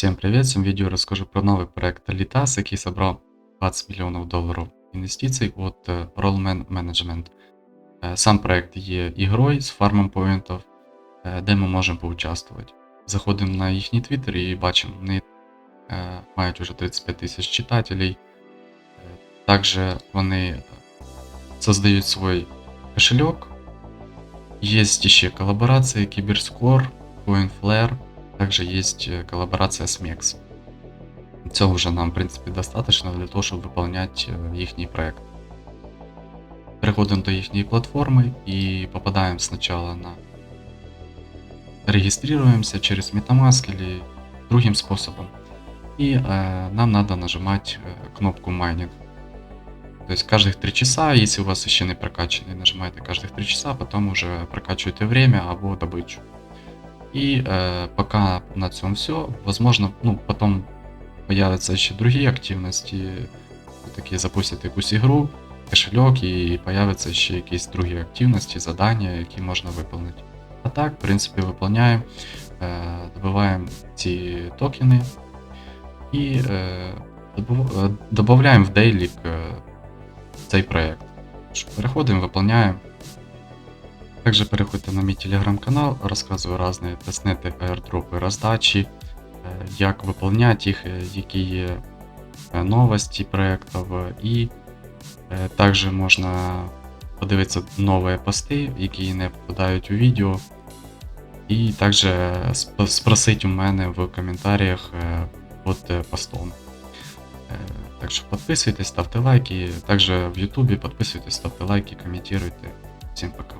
Всем привет! В цьому відео розкажу про новий проект Litas, який зібрав 20 мільйонів доларів інвестицій від е, Rollman Management. Е, Сам проект є ігрою з фармом поінтів, е, де ми можемо поучаствувати. Заходимо на їхній твіттер і бачимо, вони мають вже 35 тисяч читателей. Е, Також вони создають свій кошелек. Є ще колаборації Кіберскор, CoinFlare, також є е, колаборація з MEX. Цього вже нам, в принципі, достатньо для того, щоб виконувати е, їхній проект. Переходимо до їхньої платформи і попадаємо спочатку на регистрируемся через Metamask или другим способом. И э, нам надо нажимать э, кнопку майнинг. То есть каждых 3 часа, если у вас еще не прокачанный, нажимаете каждых 3 часа, потом уже прокачиваете время або добычу. И э, пока на цьому все, возможно, ну, потом появятся еще другие активности, ви такі запустите якусь ігру, кошельок і появляться ще якісь другі активності, задання, які можна виконати. А так, в принципі, виконуємо, е, добиваємо ці токени і е, добав- е, додаємо в дейлік е, цей проект. Переходимо, Також переходьте на мій телеграм-канал, розказую різні тестнети, аірдропи, роздачі, е, як виконувати їх, е, які е, новості проєктів, і також можна подивитися нові пости, які не попадають у відео. І також сп- спросити у мене в коментарях під постом. Так що підписуйтесь, ставте лайки. Також в Ютубі підписуйтесь, ставте лайки, коментуйте. Всім пока.